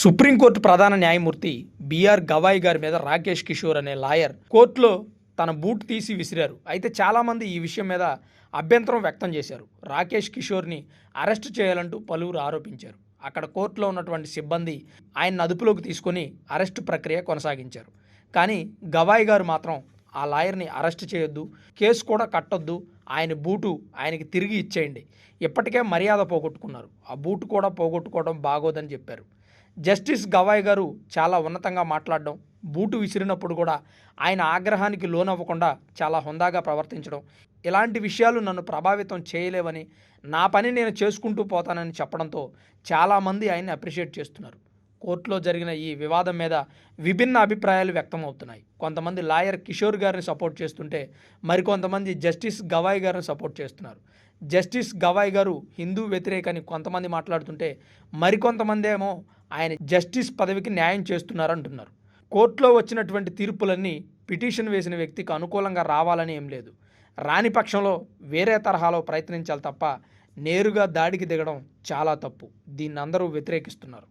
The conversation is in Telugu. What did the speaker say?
సుప్రీంకోర్టు ప్రధాన న్యాయమూర్తి బీఆర్ గవాయ్ గారి మీద రాకేష్ కిషోర్ అనే లాయర్ కోర్టులో తన బూట్ తీసి విసిరారు. అయితే చాలామంది ఈ విషయం మీద అభ్యంతరం వ్యక్తం చేశారు. రాకేష్ కిషోర్ని అరెస్ట్ చేయాలంటూ పలువురు ఆరోపించారు. అక్కడ కోర్టులో ఉన్నటువంటి సిబ్బంది ఆయన అదుపులోకి తీసుకొని అరెస్ట్ ప్రక్రియ కొనసాగించారు. కానీ గవాయ్ గారు మాత్రం ఆ లాయర్ని అరెస్ట్ చేయొద్దు కేసు కూడా కట్టొద్దు ఆయన బూటు ఆయనకి తిరిగి ఇచ్చేయండి. ఇప్పటికే మర్యాద పోగొట్టుకున్నారు. ఆ బూటు కూడా పోగొట్టుకోవడం బాగోదని చెప్పారు. జస్టిస్ గవాయ్ గారు చాలా ఉన్నతంగా మాట్లాడడం బూటు విసిరినప్పుడు కూడా ఆయన ఆగ్రహానికి లోనవ్వకుండా చాలా హుందాగా ప్రవర్తించడం. ఇలాంటి విషయాలు నన్ను ప్రభావితం చేయలేవని నా పని నేను చేసుకుంటూ పోతానని చెప్పడంతో చాలామంది ఆయన్ని అప్రిషియేట్ చేస్తున్నారు. కోర్టులో జరిగిన ఈ వివాదం మీద విభిన్న అభిప్రాయాలు వ్యక్తమవుతున్నాయి. కొంతమంది లాయర్ కిషోర్ గారిని సపోర్ట్ చేస్తుంటే మరికొంతమంది జస్టిస్ గవాయ్ గారిని సపోర్ట్ చేస్తున్నారు. జస్టిస్ గవాయ్ గారు హిందూ వ్యతిరేకని కొంతమంది మాట్లాడుతుంటే మరికొంతమంది ఏమో ఆయన జస్టిస్ పదవికి న్యాయం చేస్తున్నారంటున్నారు. కోర్టులో వచ్చినటువంటి తీర్పులన్నీ పిటిషన్ వేసిన వ్యక్తికి అనుకూలంగా రావాలని ఏం లేదు. రాని పక్షంలో వేరే తరహాలో ప్రయత్నించాలి తప్ప నేరుగా దాడికి దిగడం చాలా తప్పు. దీన్ని అందరూ వ్యతిరేకిస్తున్నారు.